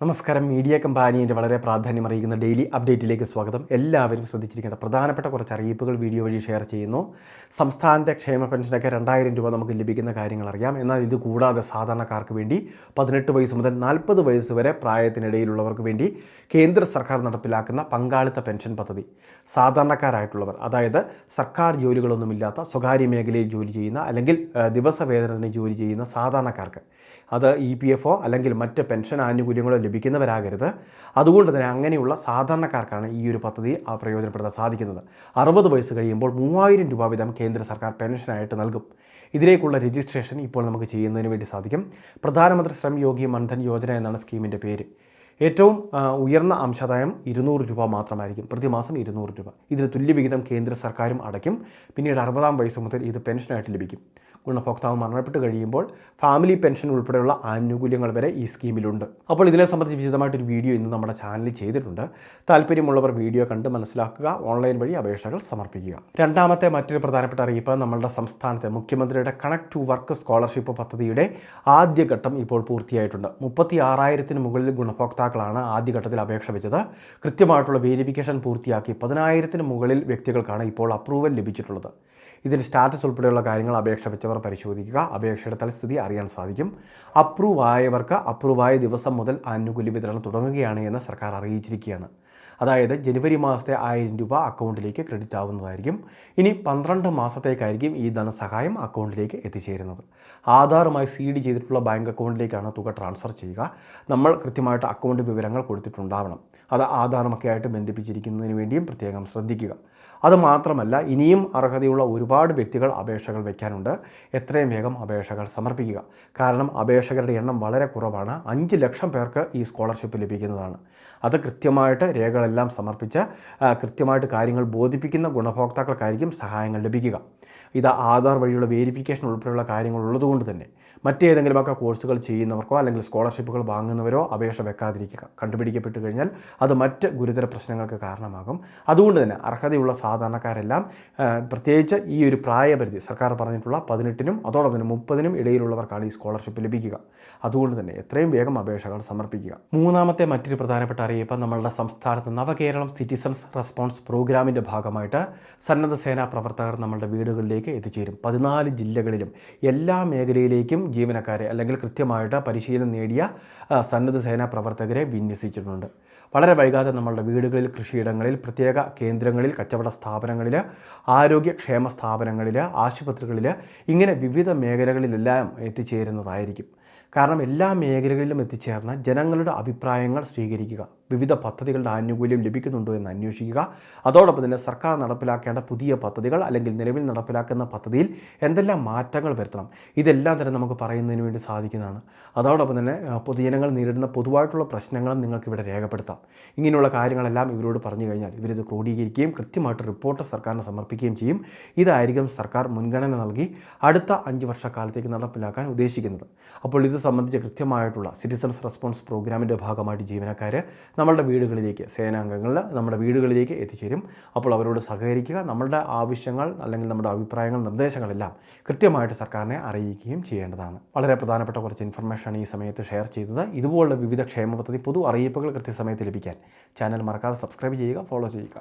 നമസ്കാരം. മീഡിയ കമ്പാനിയുടെ വളരെ പ്രാധാന്യം അറിയിക്കുന്ന ഡെയിലി അപ്ഡേറ്റിലേക്ക് സ്വാഗതം. എല്ലാവരും ശ്രദ്ധിച്ചിരിക്കേണ്ട പ്രധാനപ്പെട്ട കുറച്ച് അറിയിപ്പുകൾ വീഡിയോ വഴി ഷെയർ ചെയ്യുന്നു. സംസ്ഥാനത്തെ ക്ഷേമ പെൻഷനൊക്കെ രണ്ടായിരം രൂപ നമുക്ക് ലഭിക്കുന്ന കാര്യങ്ങൾ അറിയാം. എന്നാൽ ഇത് കൂടാതെ സാധാരണക്കാർക്ക് വേണ്ടി പതിനെട്ട് വയസ്സ് മുതൽ നാൽപ്പത് വയസ്സ് വരെ പ്രായത്തിനിടയിലുള്ളവർക്ക് വേണ്ടി കേന്ദ്ര സർക്കാർ നടപ്പിലാക്കുന്ന പങ്കാളിത്ത പെൻഷൻ പദ്ധതി. സാധാരണക്കാരായിട്ടുള്ളവർ അതായത് സർക്കാർ ജോലികളൊന്നുമില്ലാത്ത സ്വകാര്യ മേഖലയിൽ ജോലി ചെയ്യുന്ന അല്ലെങ്കിൽ ദിവസവേതനത്തിന് ജോലി ചെയ്യുന്ന സാധാരണക്കാർക്ക് അത് ഇ പി എഫ് ഒ അല്ലെങ്കിൽ മറ്റ് പെൻഷൻ ആനുകൂല്യങ്ങളോ ലഭിക്കുന്നവരാകരുത്. അതുകൊണ്ട് തന്നെ അങ്ങനെയുള്ള സാധാരണക്കാർക്കാണ് ഈ ഒരു പദ്ധതി പ്രയോജനപ്പെടുത്താൻ സാധിക്കുന്നത്. അറുപത് വയസ്സ് കഴിയുമ്പോൾ മൂവായിരം രൂപ വീതം കേന്ദ്ര സർക്കാർ പെൻഷനായിട്ട് നൽകും. ഇതിലേക്കുള്ള രജിസ്ട്രേഷൻ ഇപ്പോൾ നമുക്ക് ചെയ്യുന്നതിന് വേണ്ടി സാധിക്കും. പ്രധാനമന്ത്രി ശ്രം യോഗി മൻധൻ യോജന എന്നാണ് സ്കീമിന്റെ പേര്. ഏറ്റവും ഉയർന്ന അംശദായം ഇരുന്നൂറ് രൂപ മാത്രമായിരിക്കും. പ്രതിമാസം ഇരുന്നൂറ് രൂപ. ഇതിന് തുല്യവിഹിതം കേന്ദ്ര സർക്കാരും അടയ്ക്കും. പിന്നീട് അറുപതാം വയസ്സ് മുതൽ ഇത് പെൻഷനായിട്ട് ലഭിക്കും. ഗുണഭോക്താവ് മരണപ്പെട്ട് കഴിയുമ്പോൾ ഫാമിലി പെൻഷൻ ഉൾപ്പെടെയുള്ള ആനുകൂല്യങ്ങൾ വരെ ഈ സ്കീമിലുണ്ട്. അപ്പോൾ ഇതിനെ സംബന്ധിച്ച് വിശദമായിട്ടൊരു വീഡിയോ ഇന്ന് നമ്മുടെ ചാനലിൽ ചെയ്തിട്ടുണ്ട്. താല്പര്യമുള്ളവർ വീഡിയോ കണ്ട് മനസ്സിലാക്കുക ഓൺലൈൻ വഴി അപേക്ഷകൾ സമർപ്പിക്കുക. രണ്ടാമത്തെ മറ്റൊരു പ്രധാനപ്പെട്ട അറിയിപ്പ് നമ്മളുടെ സംസ്ഥാനത്തെ മുഖ്യമന്ത്രിയുടെ കണക്ട് ടു വർക്ക് സ്കോളർഷിപ്പ് പദ്ധതിയുടെ ആദ്യഘട്ടം ഇപ്പോൾ പൂർത്തിയായിട്ടുണ്ട്. മുപ്പത്തി ആറായിരത്തിന് മുകളിൽ ഗുണഭോക്താക്കളാണ് ആദ്യഘട്ടത്തിൽ അപേക്ഷ വെച്ചത്. കൃത്യമായിട്ടുള്ള വേരിഫിക്കേഷൻ പൂർത്തിയാക്കി പതിനായിരത്തിന് മുകളിൽ വ്യക്തികൾക്കാണ് ഇപ്പോൾ അപ്രൂവൽ ലഭിച്ചിട്ടുള്ളത്. ഇതിന്റെ സ്റ്റാറ്റസ് ഉൾപ്പെടെയുള്ള കാര്യങ്ങൾ അപേക്ഷ വെച്ചവർ പരിശോധിക്കുക. അപേക്ഷയുടെ തലസ്ഥിതി അറിയാൻ സാധിക്കും. അപ്രൂവ് ആയവർക്ക് അപ്രൂവായ ദിവസം മുതൽ ആനുകൂല്യ വിതരണം തുടങ്ങുകയാണ് എന്ന് സർക്കാർ അറിയിച്ചിരിക്കുകയാണ്. അതായത് ജനുവരി മാസത്തെ ആയിരം രൂപ അക്കൗണ്ടിലേക്ക് ക്രെഡിറ്റ് ആവുന്നതായിരിക്കും. ഇനി പന്ത്രണ്ട് മാസത്തേക്കായിരിക്കും ഈ ധനസഹായം അക്കൗണ്ടിലേക്ക് എത്തിച്ചേരുന്നത്. ആധാറുമായി സീഡ് ചെയ്തിട്ടുള്ള ബാങ്ക് അക്കൗണ്ടിലേക്കാണ് തുക ട്രാൻസ്ഫർ ചെയ്യുക. നമ്മൾ കൃത്യമായിട്ട് അക്കൗണ്ട് വിവരങ്ങൾ കൊടുത്തിട്ടുണ്ടാവണം. അത് ആധാറുമൊക്കെ ആയിട്ട് ബന്ധിപ്പിച്ചിരിക്കുന്നതിന് വേണ്ടിയും പ്രത്യേകം ശ്രദ്ധിക്കുക. അതുമാത്രമല്ല ഇനിയും അർഹതയുള്ള ഒരുപാട് വ്യക്തികൾ അപേക്ഷകൾ വയ്ക്കാനുണ്ട് എത്രയും വേഗം അപേക്ഷകൾ സമർപ്പിക്കുക. കാരണം അപേക്ഷകരുടെ എണ്ണം വളരെ കുറവാണ്. അഞ്ച് ലക്ഷം പേർക്ക് ഈ സ്കോളർഷിപ്പ് ലഭിക്കുന്നതാണ്. അത് കൃത്യമായിട്ട് രേഖകളെല്ലാം സമർപ്പിച്ച് കൃത്യമായിട്ട് കാര്യങ്ങൾ ബോധിപ്പിക്കുന്ന ഗുണഭോക്താക്കൾക്കായിരിക്കും സഹായങ്ങൾ ലഭിക്കുക. ഇത് ആധാർ വഴിയുള്ള വേരിഫിക്കേഷൻ ഉൾപ്പെടെയുള്ള കാര്യങ്ങൾ ഉള്ളതുകൊണ്ട് തന്നെ മറ്റേതെങ്കിലുമൊക്കെ കോഴ്സുകൾ ചെയ്യുന്നവർക്കോ അല്ലെങ്കിൽ സ്കോളർഷിപ്പുകൾ വാങ്ങുന്നവരോ അപേക്ഷ വെക്കാതിരിക്കുക. കണ്ടുപിടിക്കപ്പെട്ട് കഴിഞ്ഞാൽ അത് മറ്റ് ഗുരുതര പ്രശ്നങ്ങൾക്ക് കാരണമാകും. അതുകൊണ്ട് തന്നെ അർഹതയുള്ള സാധാരണക്കാരെല്ലാം പ്രത്യേകിച്ച് ഈ ഒരു പ്രായപരിധി സർക്കാർ പറഞ്ഞിട്ടുള്ള പതിനെട്ടിനും അതോടൊപ്പം തന്നെ മുപ്പതിനും ഇടയിലുള്ളവർക്കാണ് ഈ സ്കോളർഷിപ്പ് ലഭിക്കുക. അതുകൊണ്ട് തന്നെ എത്രയും വേഗം അപേക്ഷകൾ സമർപ്പിക്കുക. മൂന്നാമത്തെ മറ്റൊരു പ്രധാനപ്പെട്ട അറിയിപ്പ് നമ്മളുടെ സംസ്ഥാനത്ത് നവകേരളം സിറ്റിസൺസ് റെസ്പോൺസ് പ്രോഗ്രാമിന്റെ ഭാഗമായിട്ട് സന്നദ്ധ സേനാ പ്രവർത്തകർ നമ്മളുടെ വീടുകളിലേക്ക് എത്തിച്ചേരും. പതിനാല് ജില്ലകളിലും എല്ലാ മേഖലയിലേക്കും ജീവനക്കാരെ അല്ലെങ്കിൽ കൃത്യമായിട്ട് പരിശീലനം നേടിയ സന്നദ്ധ സേനാ പ്രവർത്തകരെ വിന്യസിച്ചിട്ടുണ്ട്. വളരെ വൈകാതെ നമ്മളുടെ വീടുകളിൽ കൃഷിയിടങ്ങളിൽ പ്രത്യേക കേന്ദ്രങ്ങളിൽ കച്ചവട സ്ഥാപനങ്ങളിൽ ആരോഗ്യക്ഷേമ സ്ഥാപനങ്ങളിൽ ആശുപത്രികളിൽ ഇങ്ങനെ വിവിധ മേഖലകളിലെല്ലാം എത്തിച്ചേരുന്നതായിരിക്കും. കാരണം എല്ലാ മേഖലകളിലും എത്തിച്ചേർന്ന ജനങ്ങളുടെ അഭിപ്രായങ്ങൾ സ്വീകരിക്കുക വിവിധ പദ്ധതികളുടെ ആനുകൂല്യം ലഭിക്കുന്നുണ്ടോ എന്ന് അന്വേഷിക്കുക അതോടൊപ്പം തന്നെ സർക്കാർ നടപ്പിലാക്കേണ്ട പുതിയ പദ്ധതികൾ അല്ലെങ്കിൽ നിലവിൽ നടപ്പിലാക്കുന്ന പദ്ധതിയിൽ എന്തെല്ലാം മാറ്റങ്ങൾ വരുത്തണം ഇതെല്ലാം തന്നെ നമുക്ക് പറയുന്നതിന് വേണ്ടി സാധിക്കുന്നതാണ്. അതോടൊപ്പം തന്നെ പൊതുജനങ്ങൾ നേരിടുന്ന പൊതുവായിട്ടുള്ള പ്രശ്നങ്ങളും നിങ്ങൾക്ക് ഇവിടെ രേഖപ്പെടുത്താം. ഇങ്ങനെയുള്ള കാര്യങ്ങളെല്ലാം ഇവരോട് പറഞ്ഞു കഴിഞ്ഞാൽ ഇവരിത് ക്രോഡീകരിക്കുകയും കൃത്യമായിട്ട് റിപ്പോർട്ട് സർക്കാരിന് സമർപ്പിക്കുകയും ചെയ്യും. ഇതായിരിക്കും സർക്കാർ മുൻഗണന നൽകി അടുത്ത അഞ്ച് വർഷക്കാലത്തേക്ക് നടപ്പിലാക്കാൻ ഉദ്ദേശിക്കുന്നത്. അപ്പോൾ ഇത് സംബന്ധിച്ച് കൃത്യമായിട്ടുള്ള സിറ്റിസൺസ് റെസ്പോൺസ് പ്രോഗ്രാമിന്റെ ഭാഗമായിട്ട് ജീവനക്കാർ നമ്മളുടെ വീടുകളിലേക്ക് സേനാംഗങ്ങൾ നമ്മുടെ വീടുകളിലേക്ക് എത്തിച്ചേരും. അപ്പോൾ അവരോട് സഹകരിക്കുക നമ്മളുടെ ആവശ്യങ്ങൾ അല്ലെങ്കിൽ നമ്മുടെ അഭിപ്രായങ്ങൾ നിർദ്ദേശങ്ങളെല്ലാം കൃത്യമായിട്ട് സർക്കാരിനെ അറിയിക്കുകയും ചെയ്യേണ്ടതാണ്. വളരെ പ്രധാനപ്പെട്ട കുറച്ച് ഇൻഫർമേഷനാണ് ഈ സമയത്ത് ഷെയർ ചെയ്തത്. ഇതുപോലുള്ള വിവിധ ക്ഷേമ പദ്ധതി പൊതു അറിയിപ്പുകൾ കൃത്യസമയത്ത് ലഭിക്കാൻ ചാനൽ മറക്കാതെ സബ്സ്ക്രൈബ് ചെയ്യുക ഫോളോ ചെയ്യുക.